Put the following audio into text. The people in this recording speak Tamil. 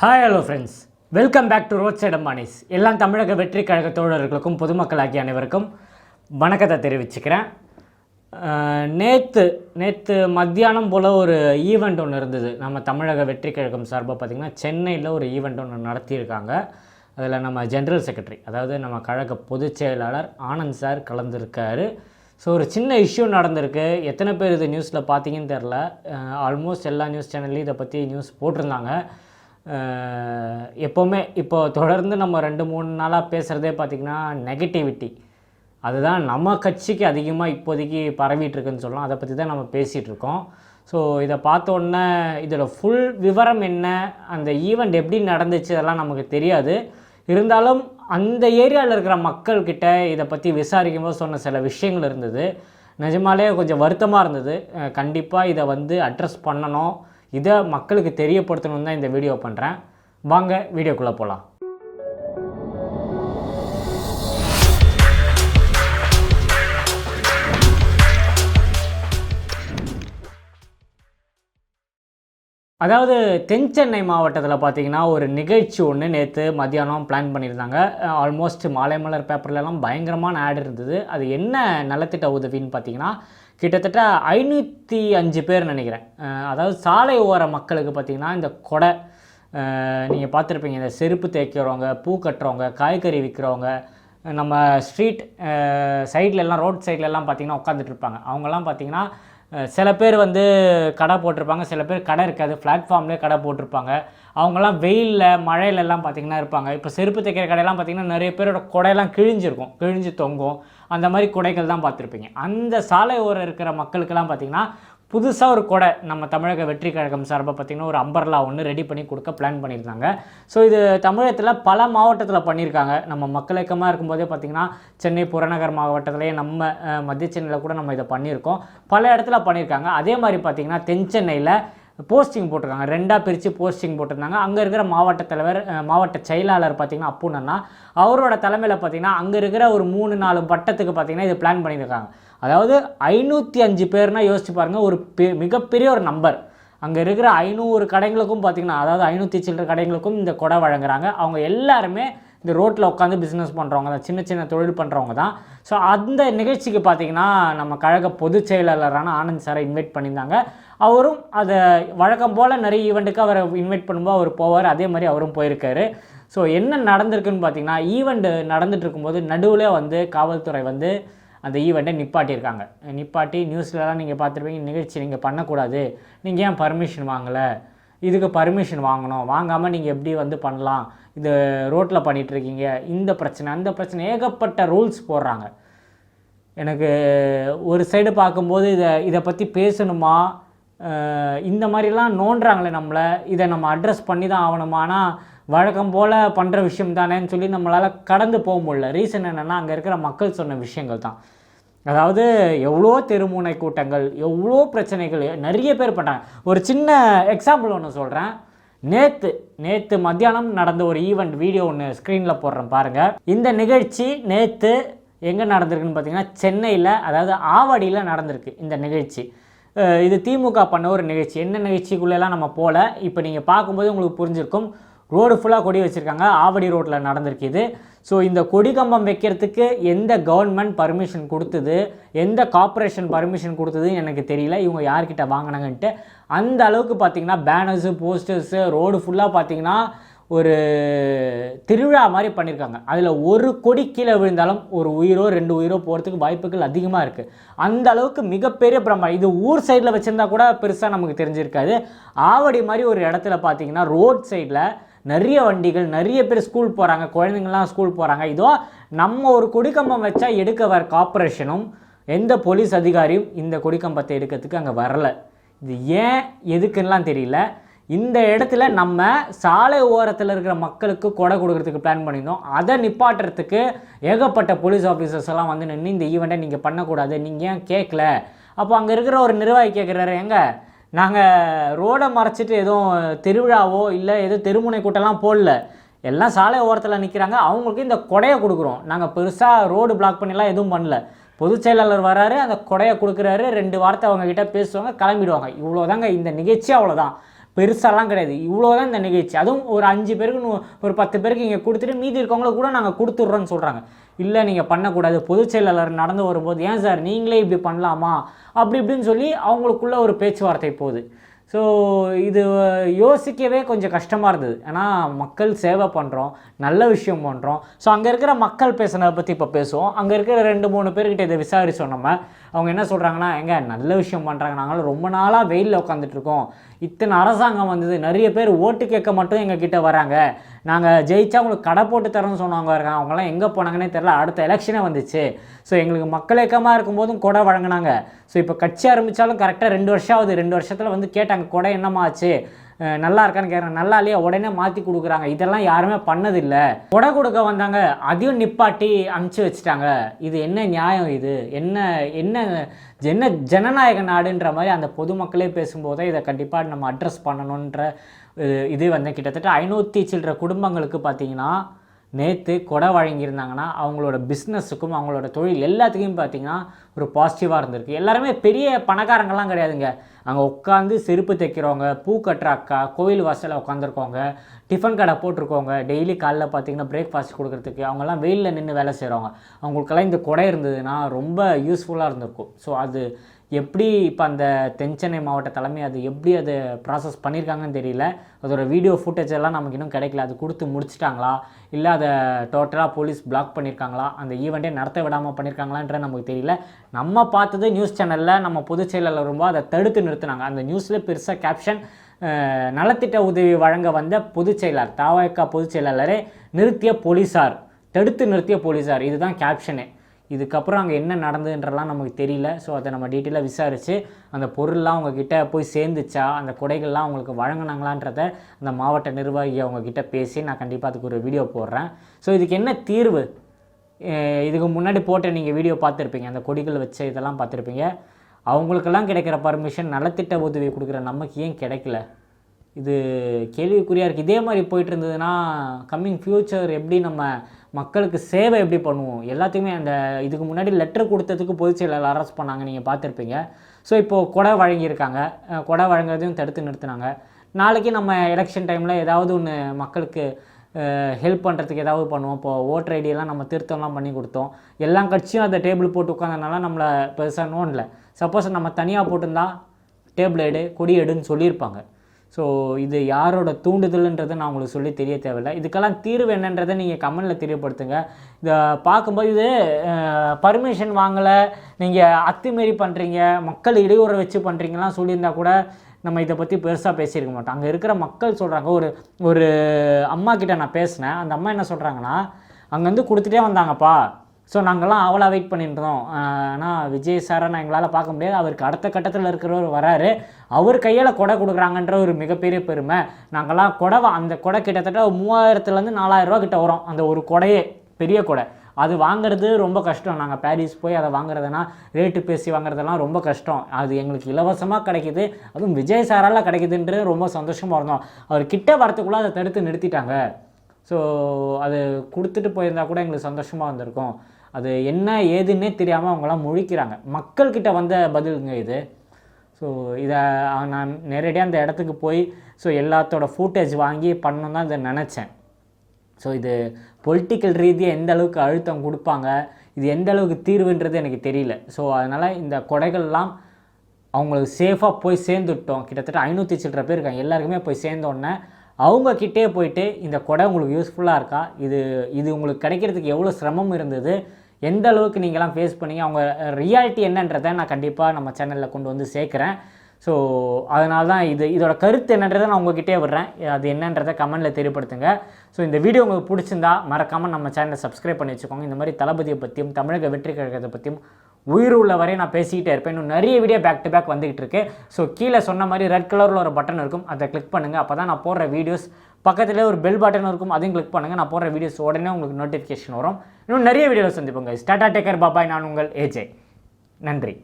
Hi hello friends welcome back to road side Ambanis எல்லாம் தமிழக வெற்றி கழக தோழர்களுக்கும் பொதுமக்களாகிய அனைவருக்கும் வணக்கத்தை தெரிவிச்சுக்கிறேன். நேற்று நேற்று மத்தியானம் போல் ஒரு ஈவெண்ட் ஒன்று இருந்தது. நம்ம தமிழக வெற்றி கழகம் சார்பாக பார்த்திங்கன்னா சென்னையில் ஒரு ஈவெண்ட் ஒன்று நடத்தியிருக்காங்க. அதில் நம்ம ஜென்ரல் செக்ரட்டரி அதாவது நம்ம கழக பொதுச் செயலாளர் ஆனந்த் சார் கலந்துருக்காரு. ஸோ ஒரு சின்ன இஷ்யூ நடந்திருக்கு. எத்தனை பேர் இது நியூஸில் பார்த்தீங்கன்னு தெரில ஆல்மோஸ்ட் எல்லா நியூஸ் சேனல்லையும் இதை பற்றி நியூஸ் போட்டிருந்தாங்க. எப்போவுமே இப்போ தொடர்ந்து நம்ம ரெண்டு மூணு நாளாக பேசுகிறதே பார்த்திங்கன்னா நெகட்டிவிட்டி அதுதான் நம்ம கட்சிக்கு அதிகமாக இப்போதைக்கு பரவிட்டுருக்குன்னு சொல்லலாம். அதை பற்றி தான் நம்ம பேசிகிட்ருக்கோம் ஸோ இதை பார்த்தோன்னே இதில் இதோட ஃபுல் விவரம் என்ன? அந்த ஈவெண்ட் எப்படி நடந்துச்சு? அதெல்லாம் நமக்கு தெரியாது. இருந்தாலும் அந்த ஏரியாவில் இருக்கிற மக்கள்கிட்ட இதை பற்றி விசாரிக்கும் போது சொன்ன சில விஷயங்கள் இருந்தது. நிஜமாலே கொஞ்சம் வருத்தமாக இருந்தது. கண்டிப்பாக இதை வந்து அட்ரஸ் பண்ணணும். இதை மக்களுக்கு தெரியப்படுத்தணும்னு தான் இந்த வீடியோ பண்ணுறேன் வாங்க வீடியோக்குள்ளே போகலாம் அதாவது தென் சென்னை மாவட்டத்தில் பார்த்தீங்கன்னா ஒரு நிகழ்ச்சி ஒன்று நேற்று மத்தியானம் பிளான் பண்ணியிருந்தாங்க. ஆல்மோஸ்ட் மாலை மலர் பேப்பர்லலாம் பயங்கரமான ஆட் இருந்தது. அது என்ன நலத்திட்ட உதவின்னு பார்த்தீங்கன்னா கிட்டத்தட்ட ஐநூற்றி அஞ்சு பேர் நினைக்கிறேன். அதாவது சாலை ஓர மக்களுக்கு பார்த்தீங்கன்னா இந்த கொடை நீங்கள் பார்த்துருப்பீங்க இந்த செருப்பு தேய்க்கிறவங்க பூ கட்டுறவங்க காய்கறி விற்கிறவங்க நம்ம ஸ்ட்ரீட் சைட்ல ரோட் சைட்லலாம் பார்த்தீங்கன்னா உட்காந்துட்டு அவங்கெல்லாம் பார்த்தீங்கன்னா சில பேர் வந்து கடை போட்டிருப்பாங்க சில பேர் கடை இருக்காது பிளாட்ஃபார்ம்லேயே கடை போட்டிருப்பாங்க. அவங்கெல்லாம் வெயிலில் மழையிலெல்லாம் பார்த்தீங்கன்னா இருப்பாங்க. இப்போ செருப்பு தைக்கிற கடையெல்லாம் பார்த்தீங்கன்னா நிறைய பேரோட கொடையெல்லாம் கிழிஞ்சிருக்கும். கிழிஞ்சு தொங்கும். அந்த மாதிரி குடைகள் தான் பார்த்துருப்பீங்க அந்த சாலை ஓரம் இருக்கிற மக்களுக்கெல்லாம் பார்த்தீங்கன்னா புதுசாக ஒரு கொடை நம்ம தமிழக வெற்றி கழகம் சார்பாக பார்த்திங்கன்னா ஒரு அம்பர்லா ஒன்று ரெடி பண்ணி கொடுக்க பிளான் பண்ணியிருந்தாங்க. ஸோ இது தமிழகத்தில் பல மாவட்டத்தில் பண்ணியிருக்காங்க. நம்ம மக்கள் இயக்கமாக இருக்கும்போதே பார்த்திங்கன்னா சென்னை புறநகர் மாவட்டத்திலேயே நம்ம மத்திய சென்னையில் கூட நம்ம இதை பண்ணியிருக்கோம். பல இடத்துல பண்ணியிருக்காங்க. அதே மாதிரி பார்த்திங்கன்னா தென் சென்னையில் போஸ்டிங் போட்டிருக்காங்க. ரெண்டாக பிரித்து போஸ்டிங் போட்டிருந்தாங்க. அங்கே இருக்கிற மாவட்ட தலைவர் மாவட்ட செயலாளர் பார்த்திங்கன்னா அப்புன்னா அவரோட தலைமையில் பார்த்திங்கன்னா அங்கே இருக்கிற ஒரு மூணு நாலு வட்டத்துக்கு பார்த்திங்கன்னா இது பிளான் பண்ணியிருக்காங்க. அதாவது ஐநூற்றி அஞ்சு பேர்னா யோசிச்சு பாருங்கள் ஒரு பெ மிகப்பெரிய ஒரு நம்பர் அங்கே இருக்கிற ஐநூறு கடைங்களுக்கும் பார்த்திங்கன்னா அதாவது ஐநூற்றி சில்லற கடைங்களுக்கும் இந்த கொடை வழங்குறாங்க. அவங்க எல்லாருமே இந்த ரோட்டில் உட்காந்து பிஸ்னஸ் பண்ணுறவங்க தான் சின்ன சின்ன தொழில் பண்ணுறவங்க தான். ஸோ அந்த நிகழ்ச்சிக்கு பார்த்திங்கன்னா நம்ம கழக பொதுச் செயலாளரான ஆனந்த் சாரை இன்வைட் பண்ணியிருந்தாங்க. அவரும் அதை வழக்கம் போல் நிறைய ஈவெண்ட்டுக்கு அவரை இன்வைட் பண்ணும்போது அவர் போவார். அதே மாதிரி அவரும் போயிருக்காரு. ஸோ என்ன நடந்திருக்குன்னு பார்த்தீங்கன்னா ஈவெண்ட் நடந்துட்டு இருக்கும்போது நடுவில் வந்து காவல்துறை வந்து அந்த ஈவெண்ட்டை நிப்பாட்டியிருக்காங்க. நிப்பாட்டி நியூஸ்லலாம் நீங்கள் பார்த்துருப்பீங்க நிகழ்ச்சி நீங்கள் பண்ணக்கூடாது. நீங்கள் ஏன் பர்மிஷன் வாங்கலை? இதுக்கு பர்மிஷன் வாங்கணும். வாங்காமல் நீங்கள் எப்படி வந்து பண்ணலாம்? இது ரோட்டில் பண்ணிகிட்ருக்கீங்க இந்த பிரச்சனை அந்த பிரச்சனை ஏகப்பட்ட ரூல்ஸ் போடுறாங்க. எனக்கு ஒரு சைடு பார்க்கும்போது இதை இதை பற்றி பேசணுமா? இந்த மாதிரிலாம் நோண்டுறாங்களே நம்மளை. இதை நம்ம அட்ரஸ் பண்ணி தான் ஆகணுமா? ஆனால் வழக்கம் போல் பண்ணுற விஷயம் தானேன்னு சொல்லி நம்மளால் கடந்து போக முடியல. ரீசன் என்னென்னா அங்கே இருக்கிற மக்கள் சொன்ன விஷயங்கள் தான். அதாவது எவ்வளோ தெருமுனை கூட்டங்கள் எவ்வளோ பிரச்சனைகள் நிறைய பேர் பண்ணுறாங்க ஒரு சின்ன எக்ஸாம்பிள் ஒன்று சொல்கிறேன் நேற்று நேற்று மத்தியானம் நடந்த ஒரு ஈவெண்ட் வீடியோ ஒன்று ஸ்க்ரீனில் போடுறேன் பாருங்கள் இந்த நிகழ்ச்சி நேற்று எங்கே நடந்திருக்குன்னு பார்த்தீங்கன்னா சென்னையில் அதாவது ஆவடியில் நடந்திருக்கு இந்த நிகழ்ச்சி. இது திமுக பண்ண ஒரு நிகழ்ச்சி. என்ன நிகழ்ச்சிக்குள்ளெல்லாம் நம்ம போகல இப்போ நீங்கள் பார்க்கும்போது உங்களுக்கு புரிஞ்சிருக்கும். ரோடு ஃபுல்லாக கொடி வச்சுருக்காங்க. ஆவடி ரோட்டில் நடந்திருக்கு இது. ஸோ இந்த கொடி கம்பம் வைக்கிறதுக்கு எந்த கவர்மெண்ட் பர்மிஷன் கொடுத்தது? எந்த கார்ப்பரேஷன் பர்மிஷன் கொடுத்தது எனக்கு தெரியல. இவங்க யார்கிட்ட வாங்கினாங்கன்ட்டு. அந்த அளவுக்கு பார்த்தீங்கன்னா பேனர்ஸு போஸ்டர்ஸு ரோடு ஃபுல்லாக பார்த்தீங்கன்னா ஒரு திருவிழா மாதிரி பண்ணியிருக்காங்க. அதில் ஒரு கொடி கீழே விழுந்தாலும் ஒரு உயிரோ ரெண்டு உயிரோ போகிறதுக்கு வாய்ப்புகள் அதிகமாக இருக்குது அந்த அளவுக்கு மிகப்பெரிய பிரம்மா. இது ஊர் சைடில் வச்சுருந்தா கூட பெருசாக நமக்கு தெரிஞ்சிருக்காது. ஆவடி மாதிரி ஒரு இடத்துல பார்த்தீங்கன்னா ரோட் சைடில் நிறைய வண்டிகள் நிறைய பேர் ஸ்கூல் போகிறாங்க குழந்தைங்கள்லாம் ஸ்கூல் போகிறாங்க இதோ நம்ம ஒரு கொடிக்கம்பம் வச்சா எடுக்க வர கார்பரேஷனும் எந்த போலீஸ் அதிகாரியும் இந்த கொடிக்கம்பத்தை எடுக்கிறதுக்கு அங்கே வரல. இது ஏன் எதுக்குன்னெலாம் தெரியல. இந்த இடத்துல நம்ம சாலை ஓரத்தில் இருக்கிற மக்களுக்கு கொடை கொடுக்கறதுக்கு பிளான் பண்ணியிருந்தோம். அதை நிப்பாட்டுறதுக்கு ஏகப்பட்ட போலீஸ் ஆஃபீஸர்ஸ் எல்லாம் வந்து நின்று இந்த ஈவெண்ட்டை நீங்கள் பண்ணக்கூடாது நீங்கள் ஏன் கேட்கல அப்போ அங்கே இருக்கிற ஒரு நிர்வாகி கேட்குறாரு எங்க நாங்கள் ரோடை மறைச்சிட்டு எதுவும் திருவிழாவோ இல்லை எதுவும் தெருமுனை கூட்டம்லாம் போடல. எல்லாம் சாலை ஓரத்தில் நிற்கிறாங்க அவங்களுக்கு இந்த கொடையை கொடுக்குறோம். நாங்கள் பெருசாக ரோடு பிளாக் பண்ணிலாம் எதுவும் பண்ணல. பொதுச் செயலாளர் வராரு அந்த கொடையை கொடுக்குறாரு. ரெண்டு வார்த்தை அவங்க கிட்ட பேசுவாங்க கிளம்பிடுவாங்க. இவ்வளோதாங்க இந்த நிகழ்ச்சி அவ்வளோதான் பெருசாலாம் கிடையாது. இவ்வளோ தான் இந்த நிகழ்ச்சி. அதுவும் ஒரு அஞ்சு பேருக்கு ஒரு பத்து பேருக்கு இங்கே கொடுத்துட்டு மீதி இருக்கவங்கள கூட நாங்கள் கொடுத்துட்றோன்னு சொல்கிறாங்க இல்லை நீங்கள் பண்ணக்கூடாது. பொதுச் செயலாளர் நடந்து வரும்போது ஏன் சார் நீங்களே இப்படி பண்ணலாமா? அப்படி இப்படின்னு சொல்லி அவங்களுக்குள்ள ஒரு பேச்சுவார்த்தை போகுது. ஸோ இது யோசிக்கவே கொஞ்சம் கஷ்டமாக இருந்தது. ஏன்னா மக்கள் சேவை பண்ணுறோம் நல்ல விஷயம் பண்ணுறோம் ஸோ அங்கே இருக்கிற மக்கள் பேசுனதை பற்றி இப்போ பேசுவோம். அங்கே இருக்கிற ரெண்டு மூணு பேர்கிட்ட இதை விசாரித்தோம் நம்ம. அவங்க என்ன சொல்கிறாங்கன்னா எங்க நல்ல விஷயம் பண்ணுறாங்க நாங்களும் ரொம்ப நாளாக வெயிலில் உட்காந்துட்டு இருக்கோம் இத்தனை அரசாங்கம் வந்தது. நிறைய பேர் ஓட்டு கேட்க மட்டும் எங்கள் கிட்டே வராங்க. நாங்கள் ஜெயிச்சா உங்களுக்கு கடை போட்டு தரோம்னு சொன்னவங்க இருக்காங்க அவங்களாம் எங்கே போனாங்கன்னே தெரில அடுத்த எலெக்ஷனே வந்துச்சு. ஸோ எங்களுக்கு மக்கள் இயக்கமாக இருக்கும்போதும் கொடை வழங்கினாங்க. ஸோ இப்போ கட்சி ஆரம்பித்தாலும் கரெக்டாக ரெண்டு வருஷம் ஆகுது. ரெண்டு வருஷத்தில் வந்து கேட்டாங்க கொடை என்னம்மா ஆச்சு? நல்லா இருக்கான்னு கேட்குறாங்க நல்லா இல்லையா உடனே மாற்றி கொடுக்குறாங்க. இதெல்லாம் யாருமே பண்ணதில்லை. கொடை கொடுக்க வந்தாங்க. அதையும் நிப்பாட்டி அமுச்சு வச்சுட்டாங்க. இது என்ன நியாயம் இது? என்ன என்ன என்ன ஜனநாயக நாடுன்ற மாதிரி அந்த பொதுமக்களே பேசும்போதே இதை கண்டிப்பாக நம்ம அட்ரஸ் பண்ணணுன்ற இது வந்து கிட்டத்தட்ட ஐநூற்றி சில்லற குடும்பங்களுக்கு பார்த்தீங்கன்னா நேற்று கொடை வழங்கியிருந்தாங்கன்னா அவங்களோட பிஸ்னஸுக்கும் அவங்களோட தொழில் எல்லாத்துக்கும் பார்த்தீங்கன்னா ஒரு பாசிட்டிவாக இருந்திருக்கு. எல்லாருமே பெரிய பணக்காரங்கள்லாம் கிடையாதுங்க. அங்கே உட்காந்து செருப்பு தைக்கிறவங்க பூ கட்டுற அக்கா கோயில் வாசலில் உட்காந்துருக்கவங்க டிஃபன் கடை போட்டிருக்கவங்க டெய்லி காலைல பார்த்தீங்கன்னா பிரேக்ஃபாஸ்ட் கொடுக்குறதுக்கு அவங்கெல்லாம் வெயிலில் நின்று வேலை செய்கிறவங்க அவங்களுக்கெல்லாம் இந்த கொடை இருந்ததுன்னா ரொம்ப யூஸ்ஃபுல்லாக இருந்திருக்கும். ஸோ அது எப்படி இப்போ அந்த தென்சென்னை மாவட்ட தலைமை அது எப்படி அது ப்ராசஸ் பண்ணியிருக்காங்கன்னு தெரியல. அதோட வீடியோ ஃபுட்டேஜ் எல்லாம் நமக்கு இன்னும் கிடைக்கல. அது கொடுத்து முடிச்சிட்டாங்களா? இல்லை அதை டோட்டலாக போலீஸ் பிளாக் பண்ணியிருக்காங்களா அந்த ஈவெண்ட்டே நடத்த விடாமல் பண்ணியிருக்காங்களான்ற நமக்கு தெரியல. நம்ம பார்த்தது நியூஸ் சேனலில் நம்ம பொதுச் செயலாளர் ரொம்ப அதை தடுத்து நிறுத்தினாங்க அந்த நியூஸில் பெருசாக கேப்ஷன் நலத்திட்ட உதவி வழங்க வந்த பொதுச் செயலாளர் தாவக பொதுச் செயலாளரை நிறுத்திய போலீஸார் தடுத்து நிறுத்திய போலீஸார் இதுதான் கேப்ஷனே இதுக்கப்புறம் அங்கே என்ன நடந்ததுன்றலாம் நமக்கு தெரியல. ஸோ அதை நம்ம டீட்டெயிலாக விசாரித்து அந்த பொருள்லாம் அவங்கக்கிட்ட போய் சேர்ந்துச்சா அந்த கொடைகள்லாம் அவங்களுக்கு வழங்கினாங்களான்றத அந்த மாவட்ட நிர்வாகி அவங்கக்கிட்ட பேசி நான் கண்டிப்பாக அதுக்கு ஒரு வீடியோ போடுறேன். ஸோ இதுக்கு என்ன தீர்வு? இதுக்கு முன்னாடி போட்ட நீங்கள் வீடியோ பார்த்துருப்பீங்க. அந்த கொடிகள் வச்ச இதெல்லாம் பார்த்துருப்பீங்க. அவங்களுக்கெல்லாம் கிடைக்கிற பர்மிஷன் நலத்திட்ட உதவி கொடுக்குற நமக்கு ஏன் கிடைக்கல? இது கேள்விக்குறியாக இருக்குது இதே மாதிரி போயிட்டு இருந்ததுன்னா கம்மிங் ஃப்யூச்சர் எப்படி நம்ம மக்களுக்கு சேவை எப்படி பண்ணுவோம்? எல்லாத்தையுமே அந்த இதுக்கு முன்னாடி லெட்டர் கொடுத்ததுக்கு பொதுச் செயலாளர் அரெஸ்ட் பண்ணாங்க நீங்கள் பார்த்துருப்பீங்க. ஸோ இப்போது கொடை வழங்கியிருக்காங்க. கொடை வழங்குறதையும் தடுத்து நிறுத்தினாங்க. நாளைக்கு நம்ம எலெக்ஷன் டைமில் ஏதாவது ஒன்று மக்களுக்கு ஹெல்ப் பண்ணுறதுக்கு ஏதாவது பண்ணுவோம். இப்போ ஓட்டர் ஐடியெல்லாம் நம்ம திருத்தம்லாம் பண்ணி கொடுத்தோம். எல்லா கட்சியும் அந்த டேபிள் போட்டு உட்காந்தனால நம்மளை பெருசாக நோண்டல சப்போஸ் நம்ம தனியாக போட்டிருந்தா டேபிள் எடு கொடி எடுன்னு சொல்லியிருப்பாங்க. ஸோ இது யாரோட தூண்டுதல்ன்றதை நான் உங்களுக்கு சொல்லி தெரிய தேவையில்லை. இதுக்கெல்லாம் தீர்வு என்னன்றதை நீங்கள் கமெண்டில் தெரியப்படுத்துங்க. இதை பார்க்கும்போது இது பர்மிஷன் வாங்கலை நீங்கள் அத்துமீறி பண்ணுறீங்க மக்கள் இடையூறை வச்சு பண்ணுறீங்கலாம் சொல்லியிருந்தா கூட நம்ம இதை பற்றி பெருசாக பேசியிருக்க மாட்டோம். அங்கே இருக்கிற மக்கள் சொல்கிறாங்க ஒரு ஒரு அம்மா கிட்ட நான் பேசினேன். அந்த அம்மா என்ன சொல்கிறாங்கன்னா அங்கேருந்து கொடுத்துட்டே வந்தாங்கப்பா. ஸோ நாங்கள்லாம் அவ்வளோ வெயிட் பண்ணிட்டுருந்தோம் ஆனால் விஜய் சாரை நான் எங்களால் பார்க்க முடியாது. அவருக்கு அடுத்த கட்டத்தில் இருக்கிறவர் வராரு. அவர் கையால் கொடை கொடுக்குறாங்கன்ற ஒரு மிகப்பெரிய பெருமை. நாங்கள்லாம் கொடை அந்த கொடை கிட்டத்தட்ட மூவாயிரத்துலேருந்து நாலாயிரரூவா ரூபா கிட்ட வரும். அந்த ஒரு கொடையே பெரிய கொடை. அது வாங்குறது ரொம்ப கஷ்டம். நாங்கள் பாரிஸ் போய் அதை வாங்குறதுனா ரேட்டு பேசி வாங்குறதெல்லாம் ரொம்ப கஷ்டம். அது எங்களுக்கு இலவசமாக கிடைக்குது. அதுவும் விஜய் சாரால் கிடைக்குதுன்றது ரொம்ப சந்தோஷமாக இருந்தோம். அவர் கிட்ட வரத்துக்குள்ளே அதை தடுத்து நிறுத்திட்டாங்க. ஸோ அது கொடுத்துட்டு போயிருந்தா கூட எங்களுக்கு சந்தோஷமாக வந்திருக்கும். அது என்ன ஏதுன்னே தெரியாமல் அவங்களாம் முழிக்கிறாங்க. மக்கள்கிட்ட வந்த பதிலுங்க இது. ஸோ இதை நான் நேரடியாக அந்த இடத்துக்கு போய் ஸோ எல்லாத்தோட ஃபூட்டேஜ் வாங்கி பண்ணணும் தான் இதை நினச்சேன். ஸோ இது பொலிட்டிக்கல் ரீதியாக எந்த அளவுக்கு அழுத்தம் கொடுப்பாங்க இது எந்த அளவுக்கு தீர்வுன்றது எனக்கு தெரியல. ஸோ அதனால் இந்த கொடைகள்லாம் அவங்களுக்கு சேஃபாக போய் சேர்ந்துட்டோம். கிட்டத்தட்ட ஐநூற்றி சில்லற பேர் இருக்காங்க. எல்லாருக்குமே போய் சேர்ந்தோடனே அவங்கக்கிட்டே போயிட்டு இந்த கொடை உங்களுக்கு யூஸ்ஃபுல்லாக இருக்கா? இது இது உங்களுக்கு கிடைக்கிறதுக்கு எவ்வளோ சிரமம் இருந்தது? எந்த அளவுக்கு நீங்களாம் ஃபேஸ் பண்ணீங்க அவங்க ரியாலிட்டி என்னன்றதை நான் கண்டிப்பாக நம்ம சேனலில் கொண்டு வந்து சேர்க்குறேன். ஸோ அதனால தான் இது இதோட கருத்து என்னன்றதை நான் உங்ககிட்டே விடுறேன். அது என்னன்றதை கமெண்ட்டில் தெரியப்படுத்துங்க. ஸோ இந்த வீடியோ உங்களுக்கு பிடிச்சிருந்தா மறக்காமல் நம்ம சேனலை சப்ஸ்கிரைப் பண்ணி வச்சுக்கோங்க. இந்த மாதிரி தளபதியை பற்றியும் தமிழக வெற்றி கழகத்தை பற்றியும் உயிர் உள்ள வரை நான் பேசிக்கிட்டே இருப்பேன். இன்னும் நிறைய வீடியோ பேக் டு பேக் வந்துகிட்டு இருக்கு. ஸோ கீழே சொன்ன மாதிரி ரெட் கலரில் ஒரு பட்டன் இருக்கும். அதை கிளிக் பண்ணுங்கள் அப்போ தான் நான் போடுற வீடியோஸ் பக்கத்தில் ஒரு பெல் பட்டன் இருக்கும் அதையும் கிளிக் பண்ணுங்கள் நான் போடுற வீடியோஸ் உடனே உங்களுக்கு நோட்டிஃபிகேஷன் வரும். இன்னும் நிறைய வீடியோவில் சந்திப்போங்க ஸ்டாட்டா டேக்கர் பாபாய் நான் உங்கள் ஏஜே நன்றி.